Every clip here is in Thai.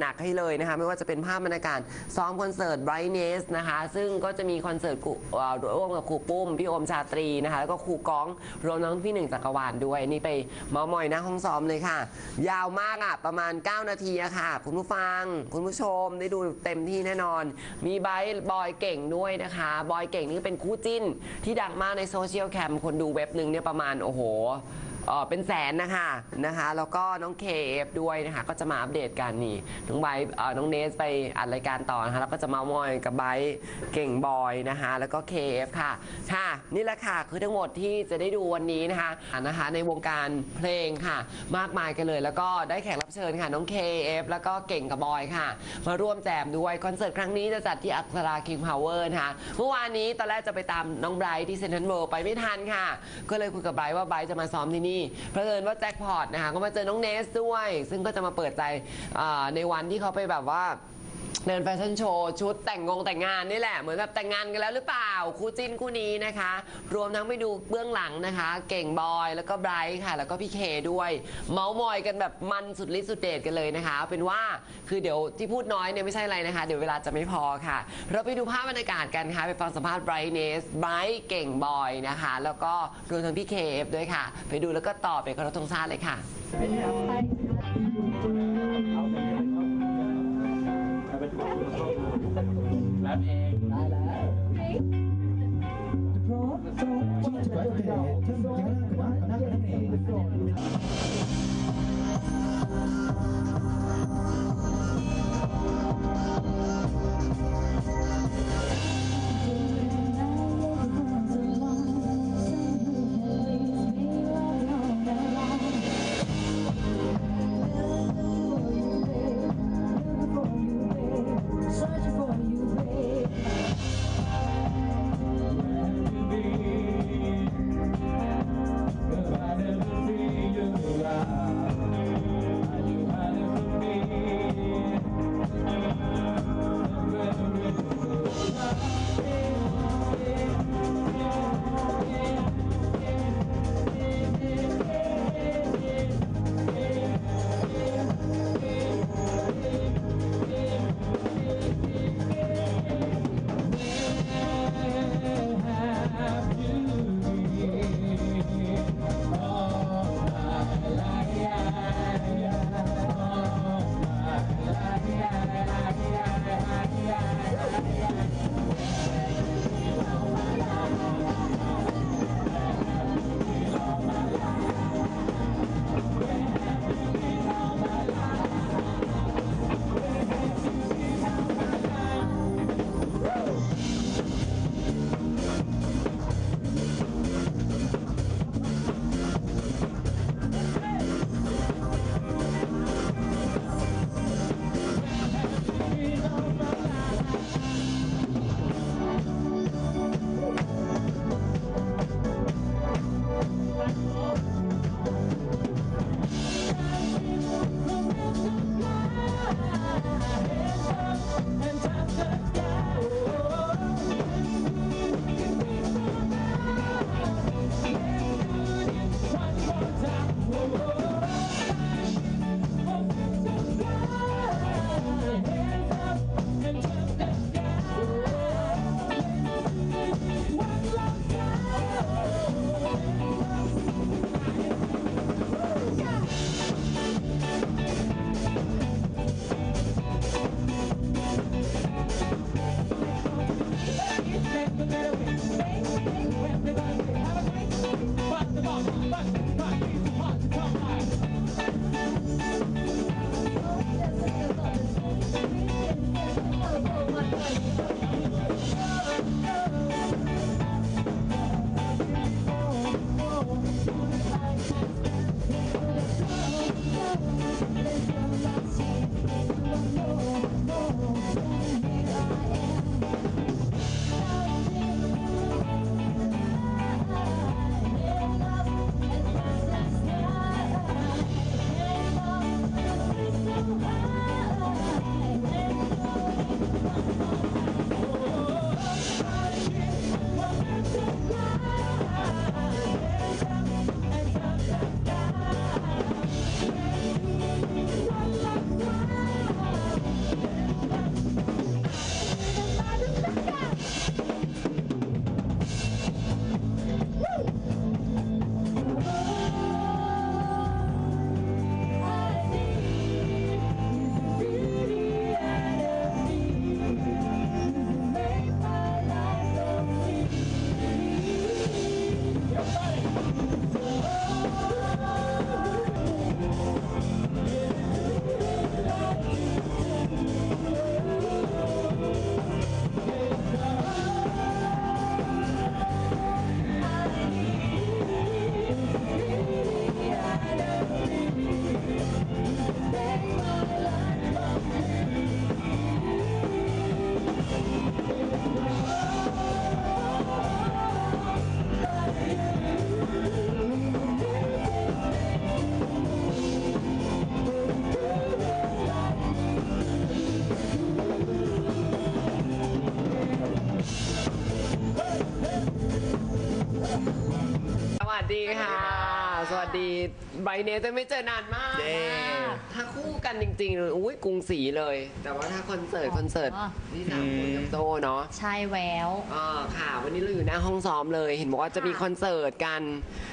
หนักให้เลยนะคะ ไม่ว่าจะเป็นภาพบรรยากาศซ้อมคอนเสิร์ต Brightness นะคะ ซึ่งก็จะมีคอนเสิร์ตกูเอ่อร่วมกับครูปุ้ม พี่โอมชาตรีนะคะ แล้วก็ครูก้องรวมทั้งพี่หนึ่งจักรวาลด้วย นี่ไปเมามอยหน้าห้องซ้อมเลยค่ะ ยาวมากอะประมาณ 9 นาทีอะค่ะ คุณผู้ฟัง คุณผู้ชมได้ดูเต็มที่แน่นอน มีไบร์ทบอยเก่งด้วยนะคะ บอยเก่งนี่เป็นคู่จิ้นที่ดังมากในโซเชียลแคมคนดูเว็บหนึ่งเนี่ยประมาณโอ้โห เอ่อเป็นแสนนะคะนะคะ แล้วก็น้องเคฟด้วยนะคะ ก็จะมาอัปเดตกันนี่น้องไบร์ทเอ่อน้องเนสไปอัดรายการต่อนะคะแล้วก็จะเมามอยกับไบร์ทเก่งบอยนะคะ แล้วก็เคฟค่ะค่ะ นี่แหละค่ะคือทั้งหมดที่จะได้ดูวันนี้นะคะนะคะ ในวงการเพลงค่ะ มากมายกันเลย แล้วก็ได้แขกรับเชิญค่ะน้องเคฟแล้วก็เก่งกับบอยค่ะ มาร่วมแจมด้วยคอนเสิร์ตครั้งนี้จะจัดที่อักษราคิงพาวเวอร์นะคะเมื่อวานนี้ตอนแรกจะไปตามน้องไบรท์ที่เซนทรัลเวิลด์ไปไม่ทันค่ะ ก็เลยคุยกับไบรท์ว่าไบรท์จะมาซ้อมที่นี่เพราะเอิญว่าแจ็คพอตนะคะก็มาเจอน้องเนสด้วย ซึ่งก็จะมาเปิดใจอ่าในวันที่เขาไปแบบว่า เดินแฟชั่นโชว์ชุดแต่งงงแต่งงานนี่แหละ เหมือนแบบแต่งงานกันแล้วหรือเปล่า คู่จิ้นคู่นี้นะคะ รวมทั้งไปดูเบื้องหลังนะคะ เก่งบอยแล้วก็ไบรท์ค่ะ แล้วก็พี่เคด้วย เมาส์มอยกันแบบมันสุดฤทธิ์สุดเดชกันเลยนะคะ เป็นว่าคือเดี๋ยวที่พูดน้อยเนี่ยไม่ใช่อะไรนะคะ เดี๋ยวเวลาจะไม่พอค่ะ เราไปดูภาพบรรยากาศกันค่ะไปฟังสัมภาษณ์ไบรท์เนสไบรท์เก่งบอยนะคะ แล้วก็รวมทั้งพี่เคฟด้วยค่ะ ไปดูแล้วก็ตอบไปกระทงชาติเลยค่ะ สวัสดีไบรเนสไม่เจอนานมากเย้ ถ้าคู่กันจริงๆเลยอุ้ยกรุงศรีเลย แต่ว่าถ้าคอนเสิร์ตคอนเสิร์ตอ๋อนี่สามคนกับโตเนาะใช่แวว อ่าค่ะ วันนี้เราอยู่หน้าห้องซ้อมเลย เห็นบอกว่าจะมีคอนเสิร์ตกัน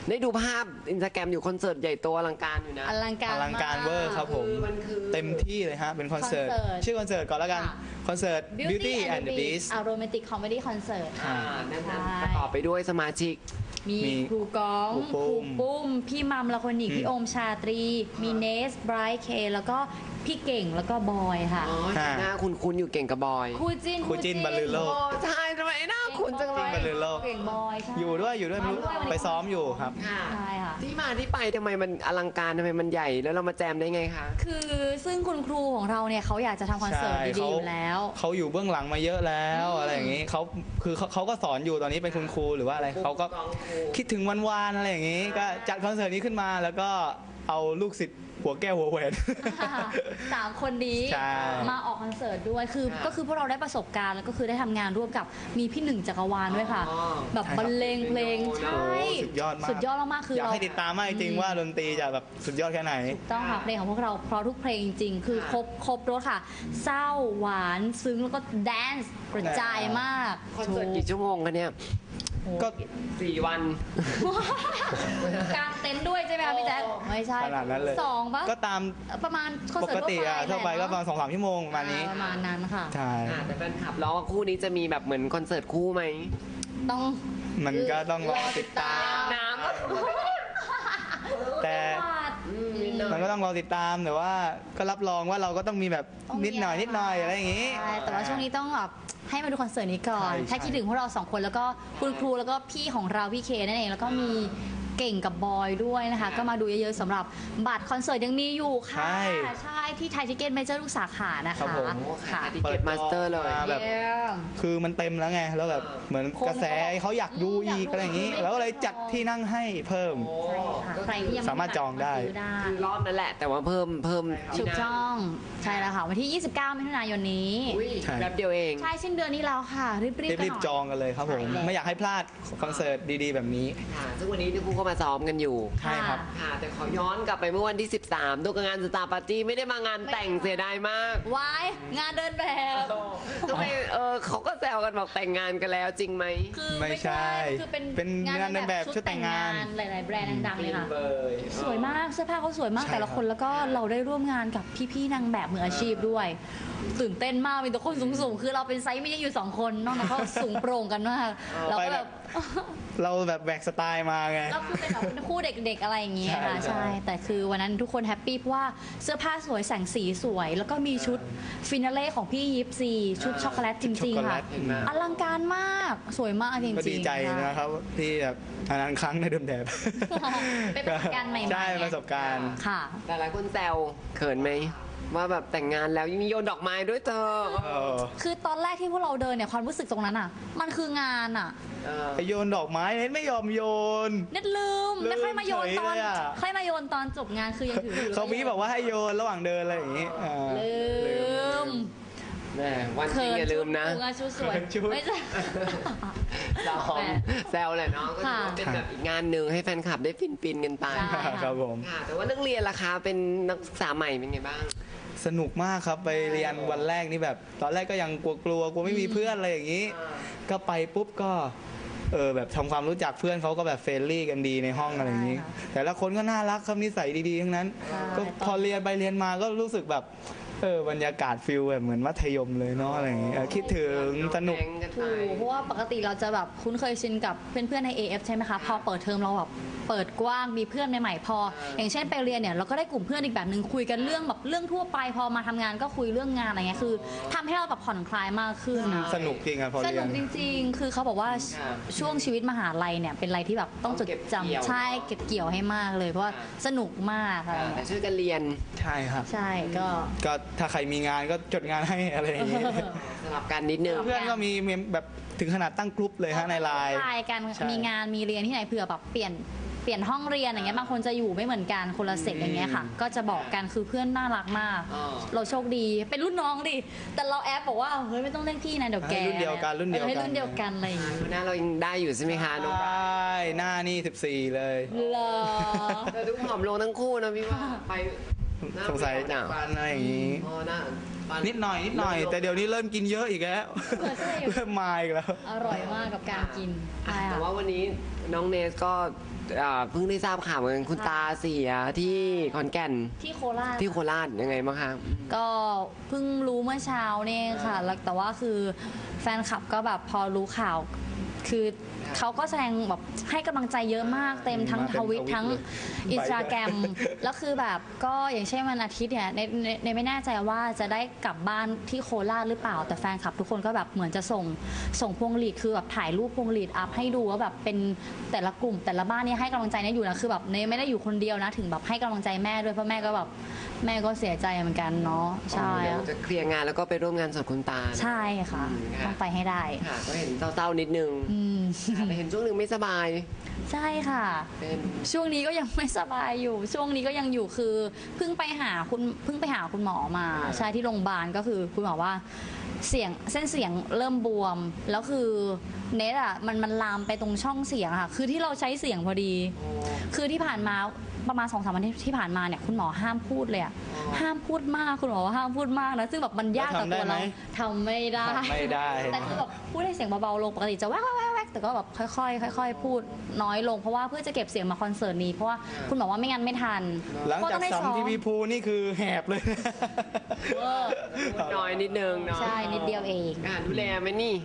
ได้ดูภาพอินสตาแกรมอยู่คอนเสิร์ตใหญ่โตอลังการอยู่นะ อลังการอลังการเวอร์ครับผมคือมันคือ เต็มที่เลยฮะ เป็นคอนเสิร์ต คอนเสิร์ตชื่อคอนเสิร์ตก่อนแล้วกัน ค่ะ คอนเสิร์ต Beauty and the Beast อาโรแมนติกคอมเมดี้คอนเสิร์ต อ่านั่นใช่ๆประกอบไปด้วยสมาชิก มีมีครูก้องครูปุ้มปุ้ม พี่มัมละคนอีกอืมพี่โอมชาตรี มีเนสไบรท์เค แล้วก็ พี่เก่งแล้วก็บอยค่ะ อ๋อค่ะ หน้าคุณๆอยู่เก่งกับบอย คู่จิ้นคู่จิ้นบรรลือโลก โอ้ใช่ทำไมหน้าคุณจังเลยบรรลือโลก เก่งบอยใช่อยู่ด้วยอยู่ด้วยไม่รู้มาด้วยไปซ้อมอยู่ครับ ค่ะ ใช่ค่ะ ที่มาที่ไปทำไมมันอลังการทำไมมันใหญ่แล้วเรามาแจมได้ไงคะ คือซึ่งคุณครูของเราเนี่ยเขาอยากจะทำคอนเสิร์ตใช่ดีๆเขาอยู่แล้ว เขาอยู่เบื้องหลังมาเยอะแล้วอืมอะไรอย่างนี้เขาคือเขาเขาก็สอนอยู่ตอนนี้เป็นคุณครูหรือว่าอะไรเขาก็คิดถึงวันวานๆอะไรอย่างนี้ ก็จัดคอนเสิร์ตนี้ขึ้นมาแล้วก็เอาลูกศิษย์ หัวแก้วหัวแหวน สามคนนี้ใช่มาออกคอนเสิร์ตด้วยคือค่ะก็คือพวกเราได้ประสบการณ์แล้วก็คือได้ทำงานร่วมกับมีพี่หนึ่งจักรวาลด้วยค่ะ อ๋อ แบบบรรเลงเพลงใช่ใช่สุดยอดมาก สุดยอดมากๆคืออยากเราให้ติดตามมากจริงๆว่าดนตรีจะแบบสุดยอดแค่ไหน ต้องค่ะเพลงของพวกเราเพราะทุกเพลงจริงๆคือค่ะครบครบรสค่ะ เศร้าหวานซึ้งแล้วก็แดนซ์กระจายมากคอนเสิร์ตกี่ชั่วโมงกันเนี่ย ก็ สี่วัน กลางเต็นท์ด้วยใช่ไหมคะพี่แจ๊คไม่ใช่ขนาดนั้นเลย สองปะก็ตามประมาณคอนปเสิร์กตติอะทั่วไปก็ประมาณสองสามชั่วโมงประมาณนี้อ่ประมาณนั้นค่ะ ใช่ค่ะแต่แฟนคลับร้องว่าคู่นี้จะมีแบบเหมือนคอนเสิร์ตคู่ไหมต้อง มันก็ต้องรอติดตาม น้ำก็แต่อืมนิดหน่อย มันก็ต้องรอติดตามแต่ว่าก็รับรองว่าเราก็ต้องมีแบบต้องมีนิดหน่อยนิดหน่อยอะไรอย่างนี้ ใช่แต่ว่าช่วงนี้ต้องแบบ ให้มาดูคอนเสิร์ตนี้ก่อนใช่ถ้าคิดถึงพวกเราสองคนแล้วก็คุณครูแล้วก็พี่ของเราพี่เคนั่นเอง แล้วก็มี เก่งกับบอยด้วยนะคะ ก็มาดูเยอะๆสำหรับบัตรคอนเสิร์ตยังมีอยู่ค่ะ ใช่ ใช่ที่ไทยทิเก็ตเมเจอร์ทุกสาขานะครัคะบผม ค่ะติเก็ตมาสเตอร์เลยมาแบบ เยี่ยม คือมันเต็มแล้วไง แล้วแบบเหมือนคนกระแสเขาอยากดูอืมอีกอยากดูอะไรอย่างนี้ไม่แล้วก็เลยจัดที่นั่งให้เพิ่มโอ้ใช่ค่ะใครที่ยังไสามารถจองได้ ซื้ได้คือรอบนั้นแหละ แต่ว่าเพิ่มเพิ่มถูที่กนั่งต้อง ใช่แล้วค่ะ วันที่ 29 มิถุนายนนี้ อุ้ยใช่ แป๊บเดียวเอง ใช่สิ้นเดือนนี้แล้วค่ะ รีบๆกันหรีน่บอยๆจองกันเลยครับผม ใช่แล้ว ไม่อยากให้พลาดคอนเสิร์ตดีๆ แบบนี้ ค่ะซึ่งวันนี้ที่ครูก็มาซ้อมกันอยู่ใช่ครับ ค่ะ แต่ขอย้อนกลับไปเมื่อวันที่ 13ดูกับงานสตาร์ปาร์ตี้ไม่ได้มางานแต่งเสียดายมากวายงานเดินแบบทำไมเออเขาก็แซวกันบอกแต่งงานกันแล้วจริงไหมคือไม่ใช่ คือเป็นเป็นงานเดินแบบชุดแต่งงานหลาย ๆ แบรนด์ดังๆเลยค่ะเบยสวยมากเสื้อผ้าเขาสวยมากใช่แต่ละคนครับแล้วก็เราได้ร่วมงานกับพี่ ๆ นางแบบมืออาชีพด้วย ตื่นเต้นมากมีแต่คนสูง ๆ คือเราเป็นไซส์ไม่ได้อยู่สองคนนอกนั้นเขาสูงโปร่งกันมากเราก็แบบ เราแบบแบกสไตล์มาไงเราคือเป็นแบบเป็นคู่เด็กๆอะไรอย่างเงี้ยค่ะใช่ใช่ แต่คือวันนั้นทุกคนแฮปปี้เพราะว่าเสื้อผ้าสวยแสงสีสวย แล้วก็มีชุดฟินาเล่ของพี่ยิปซีชุดช็อกโกแลตจช็อกริงโกๆแลค่ะตเห็นไหม อลังการมากสวยมากจริงๆก็ดีใจค่ะ นะครับที่แบบนานๆครั้งได้เดินแบบเป็นประสบการณ์ใหม่ๆ ใช่ประสบการณ์ ค่ะ แต่หลายคนแซวเขินไหม ว่าแบบแต่งงานแล้วยังมีโยนดอกไม้ด้วยเธอเออคือตอนแรกที่พวกเราเดินเนี่ยความรู้สึกตรงนั้นอะ มันคืองานอะ เออ ไปโยนดอกไม้เน็ตไม่ยอมโยน เน็ตลืมลืมแล้วค่อยมาโยนตอนเฉยเลยอะ ค่อยมาโยนตอนจบงานคือยังถืออยู่เขามีบอกว่าให้โยนระหว่างเดินอะไรอย่างนี้อ่า ลืมแหมวันจริงอย่าลืมนะชุดงานชุดสวยเขินชุด ไม่ใช่ซ้อมแซวแหละเนาะก็ถือว่าค่ะ เป็นแบบอีกงานหนึ่งให้แฟนคลับได้ฟินฟินๆกันไป ใช่ ครับผม ค่ะ แต่ว่าเรื่องเรียนล่ะคะเป็นนักศึกษาใหม่เป็นไงบ้าง สนุกมากครับไปเรียนวันแรกนี่แบบ ตอนแรกก็ยังกลัวกลัวๆกลัวไม่มีเพื่อนอะไรอย่างนี้ ก็ไปปุ๊บก็เออแบบทำความรู้จักเพื่อนเขาก็แบบเฟรนลี่กันดีในห้องอะไรอย่างนี้ใช่ค่ะแต่ละคนก็น่ารักครับนิสัยดีๆทั้งนั้นใช่ก็พอเรียนไปเรียนมาก็รู้สึกแบบ เออบรรยากาศฟิลแบบเหมือนมัธยมเลยเนาะอะไรอย่างนี้เออคิดถึงสนุก แก๊งกันไปถูกเพราะว่าปกติเราจะแบบคุ้นเคยชินกับเพื่อนๆใน AF ใช่ไหมคะ พอเปิดเทอมเราแบบเปิดกว้างมีเพื่อนใหม่ๆพอ อย่างเช่นไปเรียนเนี่ยเราก็ได้กลุ่มเพื่อนอีกแบบหนึ่งคุยกันเรื่องแบบเรื่องทั่วไป พอมาทำงานก็คุยเรื่องงานอะไรเงี้ยคือทำให้เราแบบผ่อนคลายมากขึ้นนะสนุกจริงอะพอสเรียนุน กจริงๆ คือเขาบอกว่าค่ะช่วงชีวิตมหาลัยเนี่ยเป็นอะไรที่แบบต้องจดต้องเก็บเกี่ยวจำใช่เก็บเกี่ยวให้มากเลย เพราะว่าสนุกมากค่ะแต่ช่วยกันเรียน ใช่ครับ ใช่ก็ ก็ถ้าใครมีงานก็จดงานให้อะไรอย่างนี้สลับกันนิดนึง เพื่อนก็มีมีแบบถึงขนาดตั้งกลุ่มเลยฮะในไลน์ไลน์กันใช่ มีงานมีเรียนที่ไหนเผื่อแบบเปลี่ยนเปลี่ยนห้องเรียนอย่างเงี้ยบางคนจะอยู่ไม่เหมือนกันคนละเซกอย่างเงี้ยค่ะ ก็จะบอกกันคือเพื่อนน่ารักมาก อ๋อ เราโชคดีเป็นรุ่นน้องดิแต่เราแอบบอกว่าเฮ้ยไม่ต้องเรียกพี่นะเดี๋ยวแกให้รุ่นเดียวกันรุ่นเดียวกัน ออให้รุ่นเดียวกันอะไรอย่างเงี้ยหน้าเรายังได้อยู่ใช่ไหมคะน้องใช่หน้านี่ 14 เลย เหรอ แต่ทุกผอมลงทั้งคู่นะพี่ว่าไปหน้า สงสัยไม่จาออกฟันอะไรอย่างนี้อ๋อหน้าฟันิดหน่อยนิดหน่อย แต่เดี๋ยวนี้เริ่มกินเยอะอีกแล้วเออใช่ เริ่มมาอีกแล้ว อร่อยมากกับการกินใช่แต่ค่ะว่าวันนี้น้องเนสก็อ่าเพิ่งได้ทราบข่าวเหมือนกันคุณตาเสียที่ขอนแก่นที่โคราช ที่โคราชยังไงบ้างคะ ก็เพิ่งรู้เมื่อเช้าเนี่ยค่ะแล้วแต่ว่าคือแฟนคลับก็แบบพอรู้ข่าว คือ เขาก็แสดงแบบให้กำลังใจเยอะมากเต็มทั้งมาเต็ทมวิตทวิตทั้งเลยอินสตาแกรมแล้วคือแบบก็อย่างเช่นวันอาทิตย์เนี่ยในในในไม่แน่ใจว่าจะได้กลับบ้านที่โคราชหรือเปล่า แต่แฟนคลับทุกคนก็แบบเหมือนจะส่งส่งพวงหลีดคือแบบถ่ายรูปพวงหลีดอัพให้ดูว่าแบบเป็นแต่ละกลุ่มแต่ละบ้านเนี่ยให้กำลังใจเนี่ยอยู่นะคือแบบเนยไม่ได้อยู่คนเดียวนะ ถึงแบบให้กำลังใจแม่ด้วยเพราะแม่ก็แบบแม่ก็เสียใจเหมือนกันเนาะใช่เดี๋ยวอะจะเคลียร์งานแล้วก็ไปร่วมงานศพคุณตานะใช่ค่ะอืมค่ะต้องไปให้ได้ ค่ะก็เห็นเศร้าๆนิดนึง อืมค่ะแต่เห็นช่วงหนึ่งไม่สบายใช่ค่ะ เป็น ช่วงนี้ก็ยังไม่สบายอยู่ ช่วงนี้ก็ยังอยู่คือเพิ่งไปหาคุณเพิ่งไปหาคุณหมอมาใช่ที่โรงพยาบาลก็คือคุณหมอว่าเสียงเส้นเสียงเริ่มบวม แล้วคือเนทอะมันมันลามไปตรงช่องเสียงอะค่ะ คือที่เราใช้เสียงพอดี คือที่ผ่านมา ประมาณสองสามวันที่ที่ผ่านมาเนี่ยคุณหมอห้ามพูดเลยอะห้ามพูดมากคุณหมอว่าห้ามพูดมากนะซึ่งแบบมันยากต่อตัวเราทำไม่ได้ทำไม่ได้ แต่คือแบบพูดให้เสียงเบาๆลงปกติจะแว๊กแว๊กแว๊กแว๊กแต่ก็แบบค่อยๆค่อย ๆ พูดน้อยลงเพราะว่าเพื่อจะเก็บเสียงมาคอนเสิร์ตนี้เพราะว่าคุณบอกว่าไม่งั้นไม่ทันหลังเพระจากต้องได้สัมซ้อทีวีพูนี่คือแหบเลยเออน้อยนิดนึงเนาะใช่นิดเดียวเอง อะดูแลไหมนี่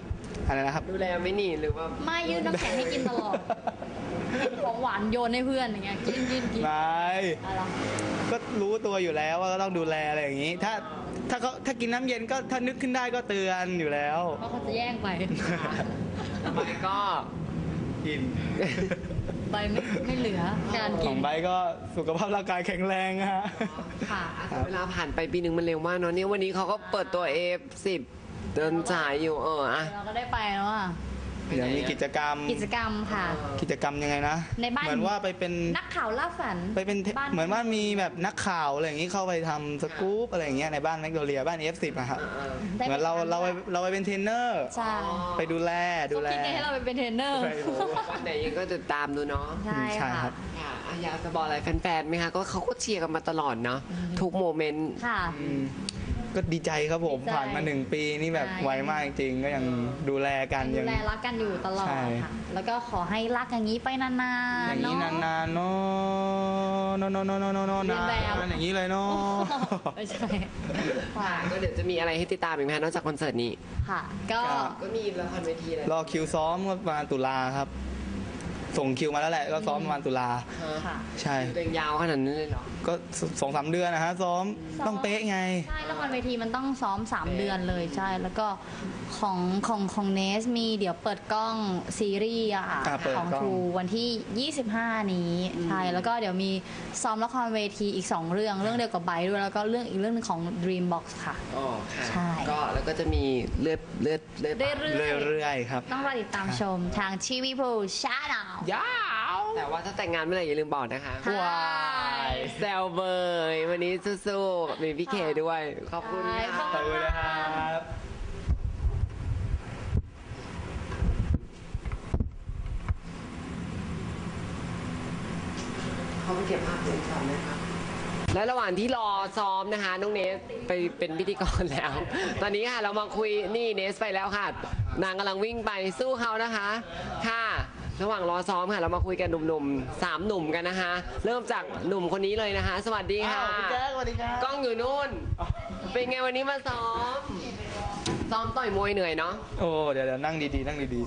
อะไรนะครับ ดูแลไหมนี่หรือว่า ไม่ยื่นน้ำแข็งให้กินตลอด ของหวานโยนให้เพื่อนอย่างเงี้ยกินกินกินไม่อะไรก็รู้ตัวอยู่แล้วว่าก็ต้องดูแลอะไรอย่างนี้ ถ้าถ้าเขาถ้ากินน้ำเย็นก็ถ้านึกขึ้นได้ก็เตือนอยู่แล้ว เพราะเขาจะแย่งไปไปก็กิน ไปไม่ไม่เหลือการขกิอนงใบก็สุขภาพร่างกายแข็งแรงฮะ ค่ะ เวลาผ่านไปปีหนึ่งมันเร็วมากเนาะเนี่ยวันนี้เขาก็เปิดตัว F10 เดินจ่ายอยู่เอออะเราก็ได้ไปแล้วอะ เดี๋ยวมีกิจกรรม กิจกรรมค่ะ กิจกรรมยังไงนะในบ้าน เหมือนว่าไปเป็นนักข่าวล่าฝันไปเป็นเทบ้าน เหมือนว่ามีแบบนักข่าวอะไรอย่างนี้เข้าไปทำสกู๊ปอะไรอย่างเงี้ยในบ้านแมกโดเลียบ้าน F10 อะครับได้เหมือนเราเราไปเราไปเป็นเทรนเนอร์ ใช่ไปดูแลดูเขาแล คิดไงให้เราไปเป็นเทรนเนอร์ไปดู วันไหนยังก็ติดตามดูเนาะใช่ใช่ครัค่ะบค่ะอะอยากจะบอกอะไรแฟนๆไหมคะก็เขาก็เชียร์กันมาตลอดเนาะทุกโมเมนต์ ค่ะ อืม ก็ดีใจครับผมดีใจผ่านมาหนึ่งปีนี่แบบใช่ ไวมากจริงๆก็ยังดูแลกันดูยัง แลรักกันอยู่ตลอดใช่ ค่ะ แล้วก็ขอให้รักอย่างนี้ไปนานอๆย่างนี้เนาะนานๆเนาะเนาะเนาะเนาะเนาะเนาะเนาะเรียนแบบนานอย่างนี้เลยเนาะ ไม่ใช่ค่ะ ก็เดี๋ยวจะมีอะไรให้ติดตามอีกไหมคะนอกจากคอนเสิร์ตนี้ ค่ะ ก็ ก็มีละครเวทีอะไรรอคิวซ้อมก็ประมาณตุลาครับ ส่งคิวมาแล้วแหละ ก็ซ้อมประมาณตุลา ค่ะใช่ ตัวเองยาวขนาดนั้นเลยเหรอ ก็สองสามเดือนนะฮะซ้อมซ้อมต้องเป๊ะไง ใช่ละครเวทีมันต้องซ้อม 3 เดือนเลยใช่ แล้วก็ของของของเนสมีเดี๋ยวเปิดกล้องซีรีส์อะค่ะอ่าเปิดของกล้องทูวันที่ 25 นี้ใช่แล้วก็เดี๋ยวมีซ้อมละครเวทีอีก 2 เรื่องเรื่องเดียวกับไบร์ทด้วยแล้วก็เรื่องอีกเรื่องหนึงของ Dreambox ค่ะ อ๋อค่ะใช่ ก็แล้วก็จะมีเลือดเลือดเลือด เรื่อยเรื่อยๆครับ ๆ ต้องรอติดตามชมทางทีวีพูชาแนลยาวแต่ว่าถ้าแต่งงานเมื่อไหร่อย่าลืมบอกนะคะว้ายแซวเบยวันนี้สู้ๆมีพี่เคด้วย ขอบคุณใช่ขอบค่ะ ขอบคุณนะครับ เขาไปเก็บภาพเป็นก่อนนะคะ และระหว่างที่รอซ้อมนะคะ น้องเนสไปเป็นพิธีกรแล้ว ตอนนี้ค่ะเรามาคุยนี่เนสไปแล้วค่ะ นางกำลังวิ่งไปสู้เขานะคะ ค่ะ ระหว่างรอซ้อมค่ะ เรามาคุยกันหนุ่มๆสามหนุ่มกันนะคะ เริ่มจากหนุ่มคนนี้เลยนะคะ สวัสดีค่ะอ้าวพี่แจ๊คสวัสดีครับ กล้องอยู่นู่น เป็นไงวันนี้มาซ้อม ซ้อมต่อยมวยเหนื่อยเนาะโอ้เดี๋ยวเดี๋ยวนั่งดีๆ นั่งดี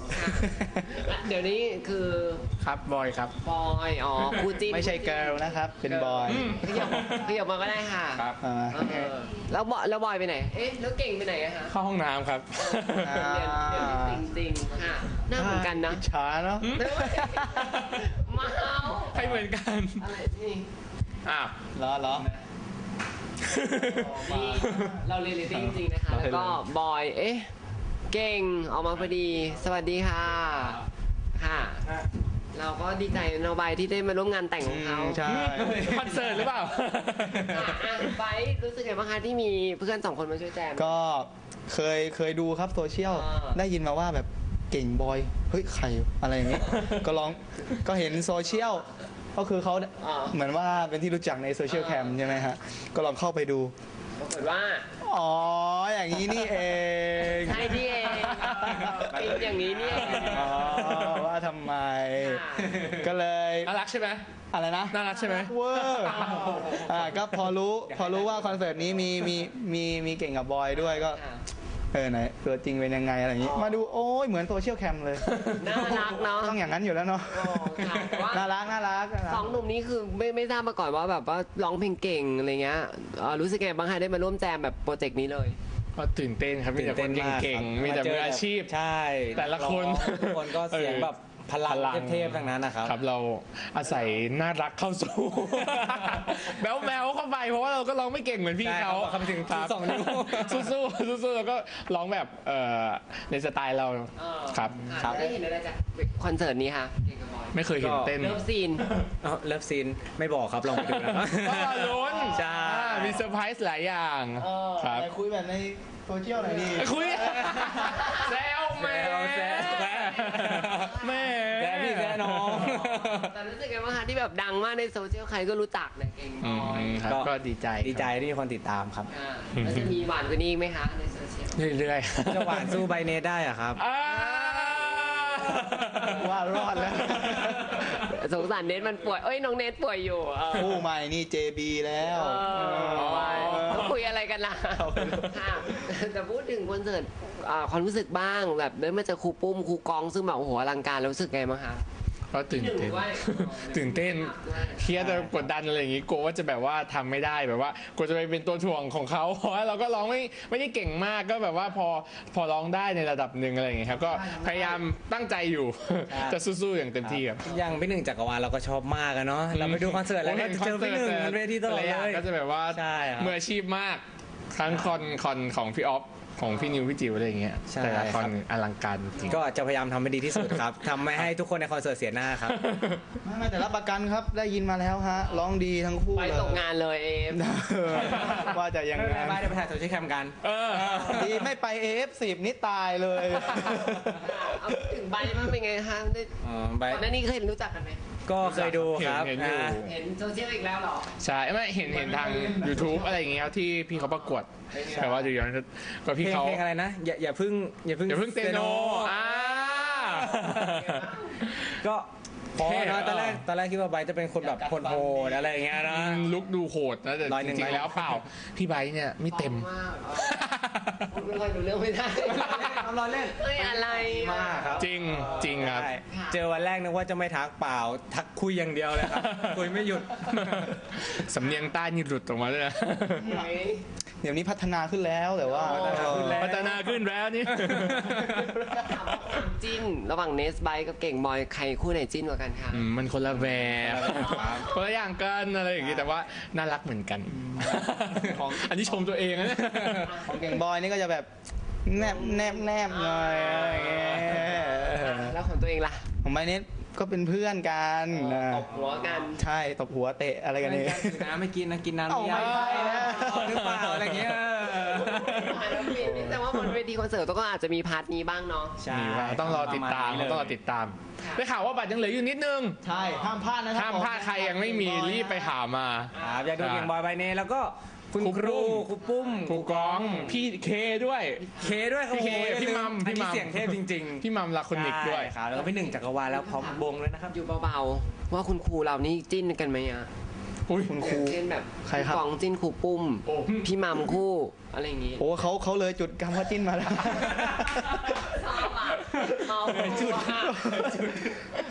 เดี๋ยวนี้คือๆ ครับบอยครับ บอยอ๋อคู่จิ้นไม่ใช่เกิร์ลนะครับ เป็นบอย ขยับขยับมาก็ได้ค่ะครับอ่า เออแล้วบอยแล้วบอยไปไหน เอ๊ะแล้วเก่งไปไหนอะคะเข้าห้องน้ำครับ อ่า เรียนเรียนจริงจริงๆค่ะหน้าเหมือนกันนะอิจฉาเนาะมาเอาให้เหมือนกัน อะไรนี่อ้าว เหรอเหรอนี่ เราเรียนเรียนจริงๆนะคะเราแล้วก็บอย เอ๊ะ เก่งออกมาพอดี สวัสดีค่ะ ค่ะ เราก็ดีใจโนบายที่ได้มาร่วมงานแต่งของเขาอืมใช่คอนเสิร์ตหรือเปล่าอะอะไบร์ทรู้สึกไงบ้างคะที่มีเพื่อนสองคนมาช่วยแจม ก็เคยเคยดูครับโซเชียลอ่าได้ยินมาว่าแบบเก่งบอย เฮ้ยใครอะไรอย่างงี้ก็ลองก็เห็นโซเชียล ก็คือเขาอ่า เหมือนว่าเป็นที่รู้จักในโซเชียลแคมใช่ไหมฮะ ก็ลองเข้าไปดู ปรากฏว่า อ๋อ อย่างนี้นี่เองใช่ที่เองเป็นอย่างนี้นี่เอง อ๋อว่าทำไมค่ะก็เลยน่ารักใช่ไหมอะไรนะ น่ารักใช่ไหม เวอร์อ่าก็พอรู้พอรู้ว่าคอนเสิร์ตนี้มีมีมีมีเก่งกับบอยด้วยก็ ค่ะ เออไหนตัวจริงเป็นยังไงอะไรอย่างงี้ มาดูโอ้ยเหมือนโซเชียลแคมเลย น่ารักเนาะต้องอย่างนั้นอยู่แล้วเนาะโอ้ค่ะแต่ว่า น่ารักน่ารักน่ารัก สองหนุ่มนี้คือไม่ไม่ทราบมาก่อนว่าแบบว่าร้องเพลงเก่งอะไรเงี้ยเอ่อรู้สึกไงบ้างคะได้มาร่วมแจมแบบโปรเจกต์นี้เลย ก็ตื่นเต้นครับมีแต่คนเก่งๆ มีแต่มืออาชีพ ใช่แต่ละคนร้องทุกคนก็เสียงแบบ พลังพลังเทพๆทั้งนั้นนะครับ ครับเราอาศัยน่ารักเข้าสู่แบลแบลเข้าไปเพราะว่าเราก็ร้องไม่เก่งเหมือนพี่ใช่เขาครับเข้าไปถึงครับสองนิ้ว สู้ๆสู้ๆแล้วก็ร้องแบบเอ่อในสไตล์เราครับค่ะได้เห็นอะไรจากคอนเสิร์ตนี้คะเก่งกับบอยไม่เคยเห็นเต้น เลิฟซีน เอาเลิฟซีนไม่บอกครับลองไปดูนะครับก็รอลุ้นใช่ อ่ามีเซอร์ไพรส์หลายอย่างครับไหนคุยแบบในโซเชียลหน่อยดิคุยแซวแม่แซวแซวแม่แซวพี่แซว น้อง แต่รู้สึกไงบ้างคะที่แบบดังมากในโซเชียลใครก็รู้จักเนี่ยเก่งบอือยมครับก็ก็ดีใจดีใจที่มีคนติดตามครับ อ่าแล้วจะมีหวานกว่านี้อีกไหมคะในโซเชียลเรื่อยๆจะหวานสู้ไบเนสได้อะครับ อ่าว่ารอดแล้ว สงสารเนทมันป่วยเอ้ยน้องเนทป่วยอยู่เออ คู่ใหม่นี่ JB แล้วเออเขาคุยอะไรกันล่ะเอาไปเลยค่ะแต่พูดถึงคอนเสิร์ตอ่าความรู้สึกบ้างแบบได้มาเจอครูปุ้มครูกองซึ่งแบบโอ้โหอลังการแล้วรู้สึกไงบ้างคะ ก็ตื่นเต้นด้วยตื่นเต้นเครียดแต่กดดันอะไรอย่างงี้กลัวว่าจะแบบว่าทำไม่ได้แบบว่ากลัวจะไปเป็นตัวถ่วงของเขา เพราะว่าเราก็ร้องไม่ไม่ได้เก่งมากก็แบบว่าพอพอร้องได้ในระดับหนึ่งอะไรอย่างเงี้ยครับก็พยายามตั้งใจอยู่จะสู้ๆอย่างเต็มที่ครับอย่างพี่หนึ่งจักรวาลเราก็ชอบมากอะเนาะเราไปดูคอนเสิร์ตแล้วก็เจอพี่หนึ่งบนเวทีตลอดแต่ะางเลยก็จะแบบว่าใช่ครับ มืออาชีพมากทั้งคอนคอนของพี่ออฟ ของพี่นิวพี่จิ๋วอะไรอย่างเงี้ยใช่ แต่ละคอนครับอลังการจริง ก็จะพยายามทำให้ดีที่สุดครับ ทำไม่ให้ทุกคนในคอนเสิร์ตเสียหน้าครับ ไม่ไม่แต่รับประกันครับได้ยินมาแล้วฮะร้องดีทั้งคู่ไปเลยตกงานเลยเอฟเออว่าจะยังไม่ไงเป็นไรเดี๋ยวไปถ่ายโซเชียลแคมกัน เออ ดีไม่ไป AF10 นี่ตายเลย เอาถึง ใบมันเป็นไงคะได้อ๋อไปก่อนหน้านี้เคยรู้จักกันไหมก็เคยดูครับเห็นเห็นอยู่ อ่าเห็นโซเชียลอีกแล้วเหรอ ใช่ไม่เห็นเห็นทาง YouTube อะไรอย่างเงี้ยครับที่พี่เขาประกวดแต่ว่าดูย้อนก็เพลพี่งเขาเพลงอะไรนะ อย่าอย่าเพึ่งอย่าเพึ่งอย่าเพิ่งเซโนอ่า ก็พอเท่นะอะตอนแรกตอนแรกคิดว่าไบร์ทจะเป็นคนแบบโหดๆอะไรอย่างเงี้ยนะ ลุกดูโหดนะแต่ร้อยหจนึ่งริงร้อยๆแล้วเปล่า พี่ไบร์ทเนี่ยไม่เต็ม มากพูดไม่ค่อยรู้เรื่องไม่ได้ทำรอเล่นเฮ้ยอะไรอะมากครับ จริงจริงครับใช่เจอวันแรกนึกว่าจะไม่ทักเปล่า ทักคุยอย่างเดียวเลยครับ คุยไม่หยุด สำเนียงใต้นี่หลุดออกมาด้วยนะไหนเดี๋ยวนี้พัฒนาขึ้นแล้วแต่ว่า พัฒนาขึ้นแล้ว พัฒนาขึ้นแล้วนี่ ถามว่าความจิ้นระหว่างเนสไบกับเก่งบอยใครคู่ไหนจิ้นกว่ากันคะ อืมมันคนละแบบคนละอย่างกันอะไรอย่างงี้แต่ว่าน่ารักเหมือนกัน ของ อันนี้ชมตัวเองนะเนี่ย ของเก่งบอยนี่ก็จะแบบแนบแนบแนบหน่อยอะไรอย่างเงี้ยแล้วของตัวเองล่ะของไบเน็ตก็เป็นเพื่อนกันนะตบหัวกัน ใช่ตบหัวเตะอะไรกันนี่น้ำไม่กินนะกินน้ำเอ้าไม่ใช่นะหรือเปล่าอะไรเงี้ยแต่ว่าบนเวทีคอนเสิร์ตก็อาจจะมีพาร์ทนี้บ้างเนาะใช่มีว่าต้องรอติดตามประณนี้เลยต้องรอติดตามได้ข่าวว่าบัตรยังเหลืออยู่นิดนึง ใช่ห้ามพลาดนะครับห้ามพลาดใครยังไม่มีรีบไปหามาครับอยากดูเก่งบอยไบเน่แล้วก็ คุณครูครูปุ้มครูปุ้มครูกอง พี่เคด้วย เคด้วยครับพี่เคโอ้โหพี่มัมอันพี่มันี้มเสียงเทพจริงๆพี่มัมลาคอนิกด้วย ใช่ครับแล้วก็พี่หนึ่งจักรวาลแล้วพร้อมวงเลยนะครับ อยู่เบาๆ ว่าคุณครูเรานี่จิ้นกันไหมอะอุ้ย คุณครู เช่นแบบใครครับ กองจิ้นครูปุ้ม โอ้ พี่มัมคู่ อะไรอย่างงี้ โอ้เขาเขาเลยจุดกำว่าจิ้นมาแล้ว ชอบอะเมาจุด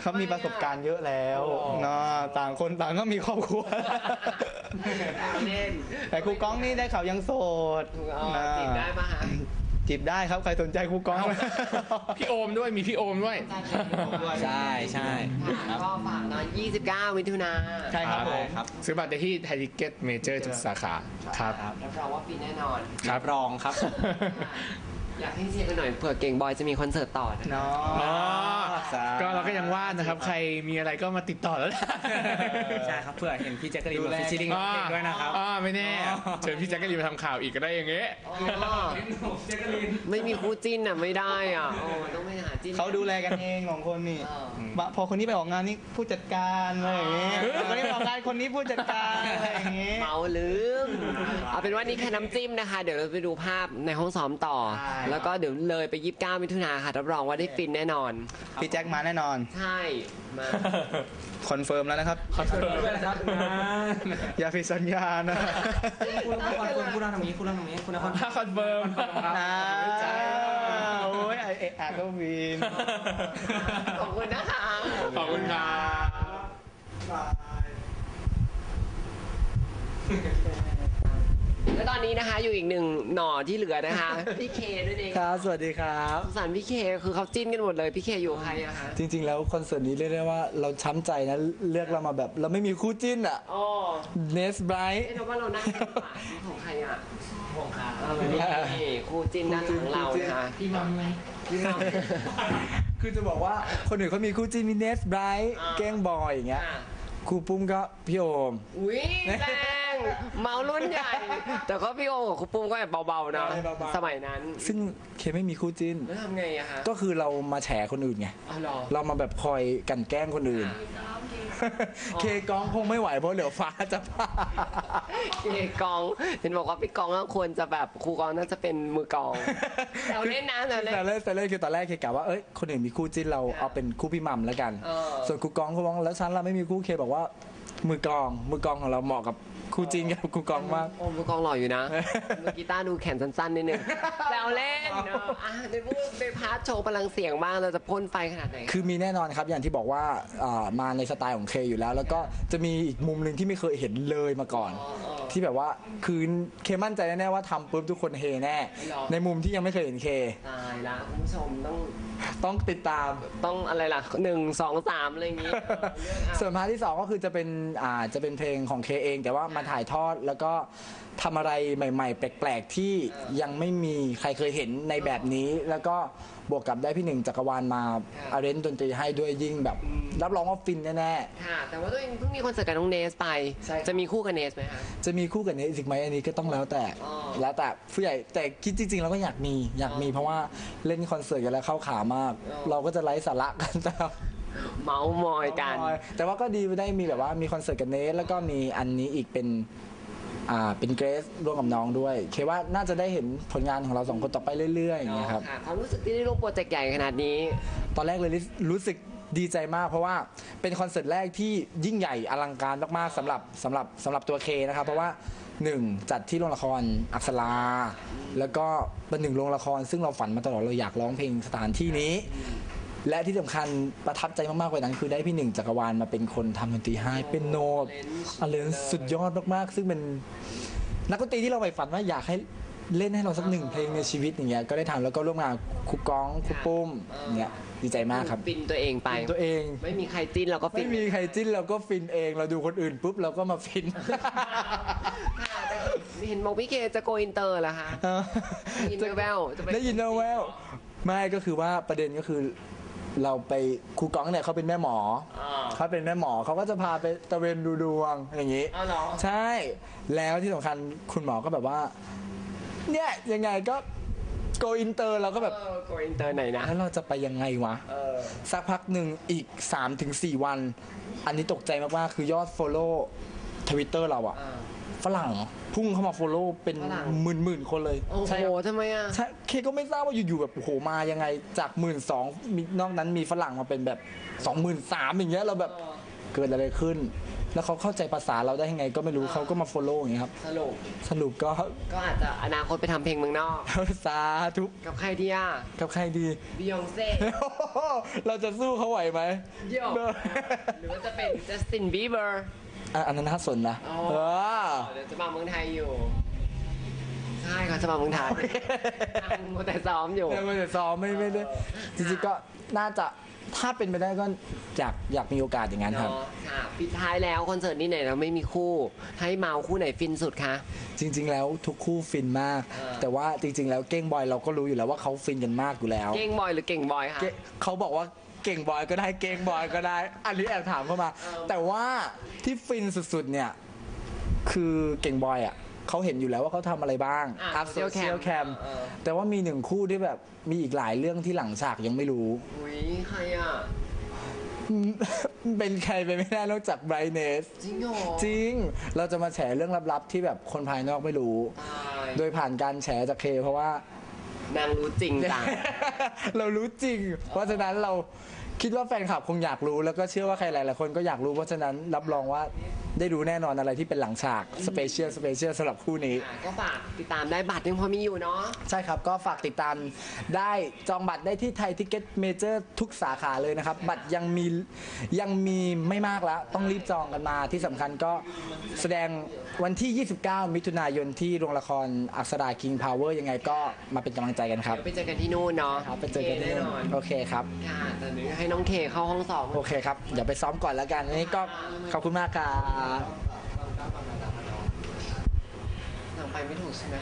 เขามีประสบการณ์เยอะแล้วเนาะต่างคนต่างก็มีครอบครัว เล่นแต่ครูก้องนี่ได้ข่าวยังโสดเออนะจีบได้ปะฮะจีบได้ครับใครสนใจครูก้อง พี่โอมด้วยมีพี่โอมด้วย ใช่ใช่ ค่ะก็ฝากเนาะ29 มิถุนาใช่ครับผม ครับซื้อบัตรได้ที่ไทยทิเก็ตเมเจอร์ทุกสาขาครับ รับรองว่าปีแน่นอน ครับ รองครับ ค อยากให้เชียร์กันหน่อยเผื่อเก่งบอยจะมีคอนเสิร์ตต่อนะเนาอ๋อะสาธุก็เราก็ยังว่านะครับ ใครมีอะไรก็มาติดต่อแล้วนะใช่ครับเพื่อเห็นพี่แจ็คกะลีนมาฟิชชิ่งกับพี่เก่งด้วยนะครับ อ่าไม่แน่เชิญพี่แจ็คก็รีมาทำข่าวอีกก็ได้อย่างเงี้ยไม่มีคู่จิ้นอะไม่ได้อะโอ้ต้องไปหาจิ้น เขาดูแลกันเองของคนนี่บะพอคนนี้ไปออกงานนี่ผู้จัดการอะไรอย่างเงี้ยคนนี้ไปออกงานคนนี้ผู้จัดการอะไรอย่างเงี้ย เมาลืม เอาเป็นว่านี่แค่น้ำจิ้มนะคะ เดี๋ยวเราไปดูภาพในห้องซ้อมต่อ ใช่แล้วก็เดี๋ยวเลยไปยิบเก้ามิถุนาค่ะ รับรองว่าได้ฟินแน่นอน พี่แจ็คมาแน่นอน ใช่ มา คอนเฟิร์มแล้วนะครับอย่าผิดสัญญานะ คุณคอนเฟิร์มคุณนั่งตรงนี้คุณนั่งตรงนี้คุณนั่งคอนถ้าคอนเฟิร์มอ่าโอ้ยไอเอะอะก็วินขอบคุณนะคะขอบคุณครับ และตอนนี้นะคะอยู่อีกหนึ่งหน่อที่เหลือนะคะ พี่เคด้วยเองครับ สวัสดีครับ สงสารพี่เคคือเขาจิ้นกันหมดเลย พี่เคอยู่กับใครอะคะจริง ๆ แล้วคอนเสิร์ตนี้เรียกได้ว่าเราช้ำใจนะเลือกเรามาแบบ เราไม่มีคู่จิ้นอะอ๋อเนสไบรท์เอ๊ะเราว่าเรานั่งกันป่านี่ของใครอะของใครเออนี่คู่จิ้นด้านหลังเรานะคะพี่มัมไหมพี่มัมคือจะบอกว่าคนอื่นเขามีคู่จิ้นมีเนสไบรท์อ่าแกล้งบอยอย่างเงี้ยอะครูปุ้มก็พี่โอมอุ้ยแรง เมารุ่นใหญ่ แต่ก็พี่โอกับครูปุ้มก็แบบเบาๆนะเบาๆ สมัยนั้นซึ่งเคไม่มีคู่จิ้น แล้วทำไงอะคะก็คือเรามาแฉคนอื่นไงอ๋อเหรอ เรามาแบบคอยกลันแกล้งคนอื่น เคกองคงไม่ไหวเพราะเหลือฟ้าจะผ่าเคกอง เห็นบอกว่าพี่กองก็ควรจะแบบครูกองน่าจะเป็นมือกองเราเล่นนะเราเล่น แต่แรกแต่แรกคือตอนแรกเคกะว่าเอ้ยคนอื่นมีคู่จิ้นเราเอาเป็นคู่พี่หมัมแล้วกัน เออ ส่วนครูกองเขาบอกแล้วฉันเราไม่มีคู่เคบอกว่า มือกองมือกองของเราเหมาะกับ คู่จิ้นกับครูกองมาก โอ้มือกองหล่ออยู่นะมือกีตาร์ดูแขนสั้นๆนิดนึงแล้วเล่นเนอะอะในพูดในพาร์ทโชว์พลังเสียงบ้างเราจะพ่นไฟขนาดไหน คือมีแน่นอนครับอย่างที่บอกว่าอ่ามาในสไตล์ของเคอยู่แล้ว แล้วก็จะมีอีกมุมหนึ่งที่ไม่เคยเห็นเลยมาก่อน ที่แบบว่าคือเคมั่นใจแน่ๆว่าทำปุ๊บทุกคนเฮแน่หรอในมุมที่ยังไม่เคยเห็นเค ตายละคุณผู้ชมต้อง ต้องติดตาม ต้องอะไรล่ะหนึ่งสองสามอะไรอย่างงี้เออเลือกเอาส่วนพาร์ทที่สองก็คือจะเป็นอ่าจะเป็นเพลงของเคเอง แต่ว่ามาถ่ายทอดแล้วก็ทำอะไรใหม่ ๆ แปลก ๆ ที่ยังไม่มีใครเคยเห็นในแบบนี้แล้วก็ บวกกับได้พี่หนึ่งจักรวาลมาอาเรนดนตรีให้ด้วยยิ่งแบบรับรองว่าฟินแน่ ค่ะ แต่ว่าตัวเองเพิ่งมีคอนเสิร์ตกับน้องเนสไป ใช่ครับ จะมีคู่กับเนสไหมคะ ๆ จะมีคู่กับเนสอีกไหมอันนี้ก็ต้องแล้วแต่ อ๋อแล้วแต่ผู้ใหญ่แต่คิดจริงๆเราก็อยากมีอยากมีเพราะว่าเล่นคอนเสิร์ตกันแล้วเข้าขามาก อ๋อ เราก็จะไร้สาระกันแต่ เมาส์มอยกัน แต่ว่าก็ดีได้มีแบบว่ามีคอนเสิร์ตกับเนสแล้วก็มีอันนี้อีกเป็น อ่าเป็นเกรซร่วมกับน้องด้วย เคว่าน่าจะได้เห็นผลงานของเราสองคนต่อไปเรื่อยๆอย่างเงี้ยครับค่ะความรู้สึกที่ได้ร่วมโปรเจกต์ใหญ่ขนาดนี้ ตอนแรกเลยรู้รู้สึกดีใจมาก เพราะว่าเป็นคอนเสิร์ตแรกที่ยิ่งใหญ่อลังการมากๆสำหรับสำหรับสำหรับตัวเคนะครับ เพราะว่าหนึ่งจัดที่โรงละครอักษรา แล้วก็เป็นหนึ่งโรงละคร ซึ่งเราฝันมาตลอดเราอยากร้องเพลงสถานที่นี้ และที่สำคัญประทับใจมากๆกว่านั้น คือได้พี่หนึ่งจักรวาลมาเป็นคนทำดนตรีให้เป็นโนตอะไรสุดยอดมากๆ ซึ่งเป็นนักดนตรีที่เราใฝ่ฝันว่าอยากให้เล่นให้เราสักหนึ่งเพลงในชีวิตอย่างเงี้ยก็ได้ทำแล้วก็ร่วมงานครูก้องครูปุ้มเนี่ยดีใจมากครับฟินตัวเองไปตัวเอง ไม่มีใครจิ้นเราก็ฟิไม่นมีใครจิ้นเราก็ฟินเอง เราดูคนอื่นปุ๊บเราก็มาฟิน ค่ะแต่เห็นบอกพี่เคจะโกอินเตอร์เหรอคะ ได้ยินแว่วๆจะไป ได้ยินแววๆไม่ก็คือว่าประเด็นก็คือ เราไปครูก้องเนี่ยเขาเป็นแม่หมออ่าเขาเป็นแม่หมอเขาก็จะพาไปตะเวนดูดวงอย่างนี้อ๋อเหรอ ใช่แล้วที่สำคัญคุณหมอก็แบบว่า เนี่ยยังไงก็โกอินเตอร์เราก็แบบเออโกอินเตอร์ไหนนะ แล้วเราจะไปยังไงวะ เออ สักพักหนึ่งอีก 3-4วัน อันนี้ตกใจมากๆคือยอด Follow ทวิตเตอร์เราอะอ่า ฝรั่งพุ่งเข้ามา Follow เป็นฝรั่ง หมื่นๆคนเลยโอ้ใช่โหทำไมอะ ใช่เคก็ไม่ทราบว่าอยู่ๆแบบโอ้โหมายังไงจากหมื่นสองนอกนั้นมีฝรั่งมาเป็นแบบสองหมื่นสามอย่างเงี้ยเราแบบเกิดอะไรขึ้น แล้วเขาเข้าใจภาษาเราได้ยังไง ก็ไม่รู้เขาก็มา Follow อย่างเงี้ยครับ สรุปสรุปก็ ก็อาจจะอนาคตไปทำเพลงเมืองนอก สาธุกับใครที่อะกับใครดี บิยองเซ่ เราจะสู้เขาไหวไหมโยหรือว่าจะเป็นจัสตินบีเบอร์ อะอันนั้นน่าสนนะอ๋อ เออ เดี๋ยวจะมาเมืองไทยอยู่ ใช่เขาจะมาเมืองไทยนั่งมัวแต่ซ้อมอยู่ แต่ไม่ได้ซ้อมไม่ไม่ได้จริงๆก็น่าจะถ้าเป็นไปได้ก็อยากอยากมีโอกาสอย่างนั้นครับ เนาะค่ะปิดท้ายแล้วคอนเสิร์ตนี้ไหนเราไม่มีคู่ ให้เมาคู่ไหนฟินสุดคะ จริง ๆ แล้วทุกคู่ฟินมาก เออ แต่ว่าจริง ๆ แล้วเก้งบอยเราก็รู้อยู่แล้วว่าเขาฟินกันมากอยู่แล้ว เก่งบอยหรือเก่งบอยคะ เก้เขาบอกว่า เก่งบอยก็ได้เก่งบอยก็ได้ อันนี้แอบถามเข้ามา แต่ว่าที่ฟินสุดๆเนี่ย คือเก่งบอยอะเขาเห็นอยู่แล้วว่าเขาทำอะไรบ้างอะอัพโซ social เชียล cam แคมเออ แต่ว่ามีหนึ่งคู่ที่แบบมีอีกหลายเรื่องที่หลังฉากยังไม่รู้ อุ้ยใครอะ เป็นใครไปไม่ได้นอกจากไบรเนส จริงเหรอจริง เราจะมาแฉเรื่องลับๆที่แบบคนภายนอกไม่รู้ ตาย โดยผ่านการแฉจากเค เพราะว่า นางรู้จริงจ้ะ เรารู้จริง เพราะฉะนั้นเราคิดว่าแฟนคลับคงอยากรู้แล้วก็เชื่อว่าใครหลายๆคนก็อยากรู้ เพราะฉะนั้นรับรองว่า ได้รู้แน่นอนอะไรที่เป็นหลังฉากสเปเชียลสเปเชียลสำหรับคู่นี้ค่ะก็ฝากติดตามได้บัตรยังพอมีอยู่เนาะ ใช่ครับก็ฝากติดตามได้จองบัตรได้ที่ไทยทิกเก็ตเมเจอร์ทุกสาขาเลยนะครับ บัตรยังมียังมีไม่มากแล้ว ต้องรีบจองกันมาที่สำคัญก็แสดงวันที่ 29 มิถุนายนที่โรงละครอักษราคิงพาวเวอร์ยังไงก็มาเป็นกำลังใจกันครับเดี๋ยวไปเจอกันที่นู่นเนาะครับไปเจอกันที่แน่นู่นอนนโอเคครับ ค่ะแต่เดี๋ยวให้น้องเคเข้าห้องสอง โอเคครับ เดี๋ยวไปซ้อมก่อนแล้วกันอันนี้ก็ขอบคุณมากครับทางไปไม่ถูกใช่ไหม